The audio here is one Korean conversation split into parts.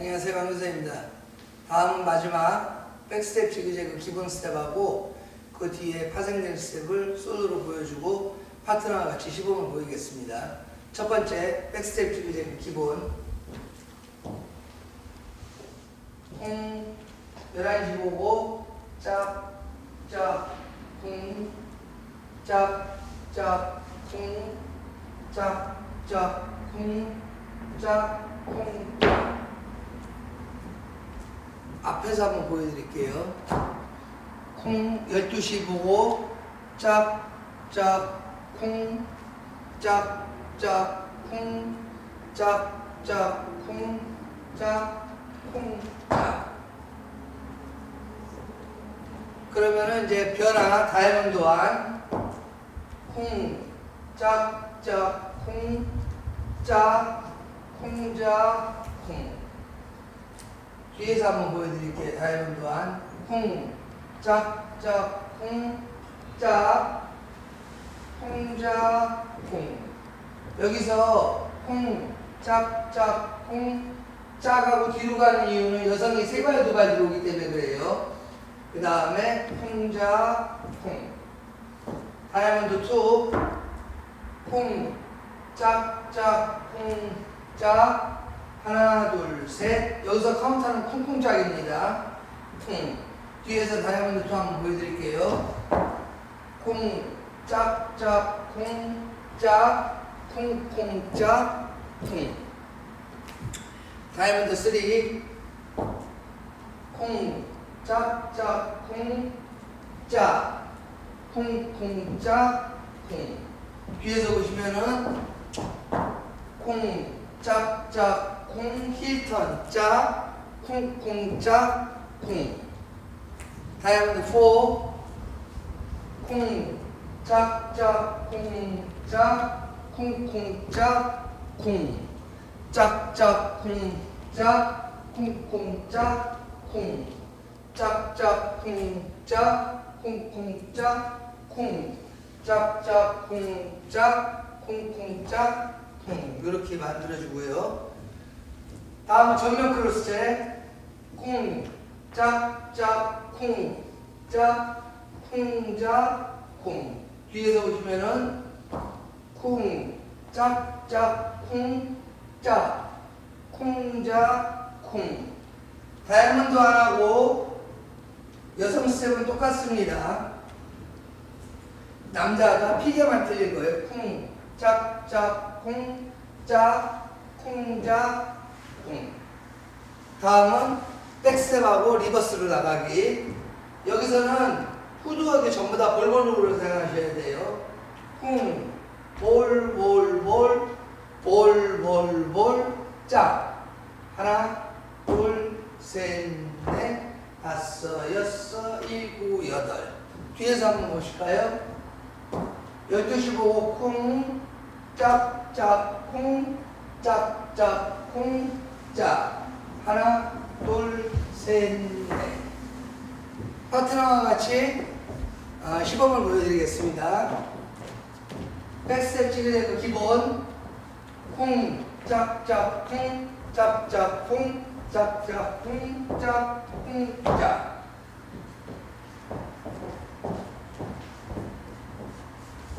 안녕하세요 강교사입니다. 다음 마지막 백스텝 지그재그 기본 스텝하고 그 뒤에 파생된 스텝을 솔로로 보여주고 파트너와 같이 시범을 보이겠습니다. 첫 번째 백스텝 지그재그 기본 콩 11시 보고 짝짝 콩 짝짝 콩 짝짝 콩 짝, 콩, 짝. 앞에서 한번 보여드릴게요. 콩 12시 보고 짝, 짝, 콩, 짝, 짝, 콩, 짝, 짝, 콩, 짝. 그러면은 이제 변화 다이아몬드 완 콩, 짝, 짝, 콩, 짝, 콩자 콩 뒤에서 한번 보여드릴게요. 다이아몬드 한 콩, 짝짝 콩, 짝 콩자 콩 여기서 콩, 짝짝 콩, 짝하고 뒤로 가는 이유는 여성이 세 발 두 발 들어오기 때문에 그래요. 그 다음에 콩자 콩 다이아몬드 2 콩, 짝짝 콩, 짝 하나 둘 셋. 여기서 카운터는 콩콩짝입니다. 콩 뒤에서 다이아몬드 투 한번 보여드릴게요. 콩 짝짝 콩짝 콩콩짝 콩 다이아몬드 3콩 짝짝 콩짝. 콩콩짝 콩 뒤에서 보시면은 콩 짝짝 콩 힐턴 짝 콩콩짝 콩. 다이아몬드 4 콩 짝짝 콩짝 콩콩짝 콩. 짝짝 콩짝 콩콩짝 콩. 짝짝 콩짝 콩콩짝 콩. 짝짝 콩짝 콩콩짝 콩. 이렇게 만들어주고요. 다음 전면 크로스체 콩, 짝, 짝, 콩, 짝, 콩자, 콩 뒤에서 보시면은 콩, 짝, 짝, 콩, 짝, 콩자, 콩 다이아몬드 하나고 여성 스텝은 똑같습니다. 남자가 피겨만 틀린 거예요. 콩, 짝, 짝, 콩, 짝, 콩자, 콩. 다음은 백스텝하고 리버스로 나가기. 여기서는 후두하게 전부 다 볼볼볼로 사용하셔야 돼요. 콩, 볼, 볼, 볼, 볼, 볼, 볼, 짝. 하나, 둘, 셋, 넷, 다섯, 여섯, 일곱, 여덟. 뒤에서 한번 보실까요? 12시 보고 콩, 짝, 짝, 콩, 짝, 짝, 콩, 짝. 하나, 둘, 셋, 넷. 파트너와 같이 아, 시범을 보여드리겠습니다. 백스텝 찍을 그 기본 콩, 짝, 짝, 콩, 짝, 짝, 콩, 짝, 짝, 콩, 짝, 콩, 짝.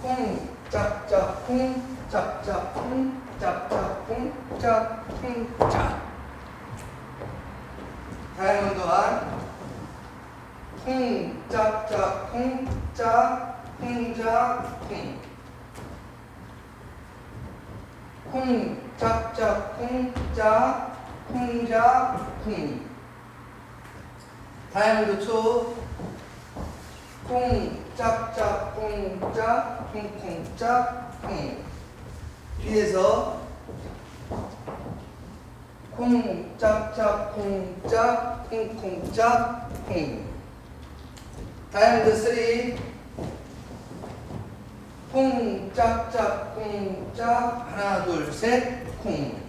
콩, 짝짝, 콩, 짝짝, 콩, 짝짝, 콩, 짝, 콩, 짝. 다이아몬드 한 콩, 짝짝, 콩, 짝, 콩짝, 콩. 콩, 짝짝, 콩, 짝, 콩짝, 콩. 다이아몬드 2 콩, 짝짝, 콩짝, 콩콩짝, 콩. 뒤에서 콩, 짝짝, 콩짝, 콩콩짝, 콩. 다이아몬드 3 콩, 짝짝, 콩짝, 하나, 둘, 셋, 콩.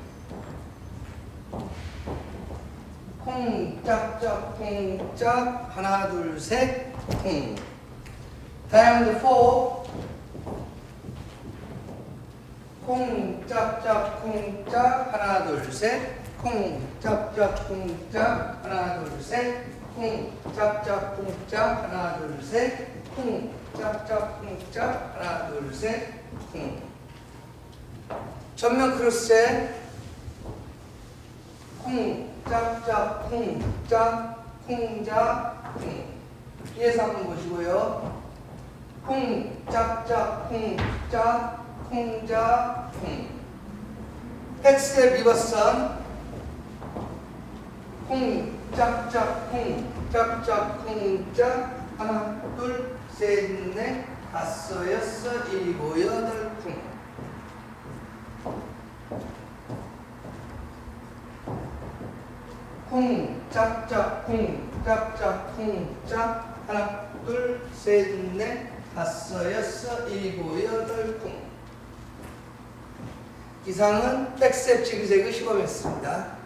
콩, 짝짝, 콩짝, 하나, 둘, 셋, 콩. 다이아몬드 4 콩, 짝짝, 콩짝, 하나, 둘, 셋, 쿵 짝짝 쿵짝 하나 둘셋쿵 짝짝 쿵짝 하나 둘셋쿵 짝짝 쿵짝 하나 둘셋쿵 전면 크로스에 쿵 짝짝 쿵짝 쿵짝 쿵 뒤에서 한번 보시고요. 쿵 짝짝 쿵짝 쿵짝 쿵 엑스의 리버선 쿵 짝짝 쿵 짝짝 쿵 짝. 하나 둘 셋 넷. 다섯 여섯 일곱 여덟 쿵 쿵, 짝짝, 쿵, 짝짝, 쿵, 짝. 하나, 둘, 셋, 넷, 다섯, 여섯, 일곱, 여덟, 쿵. 이상은 백스텝 지그재그 시범이었습니다.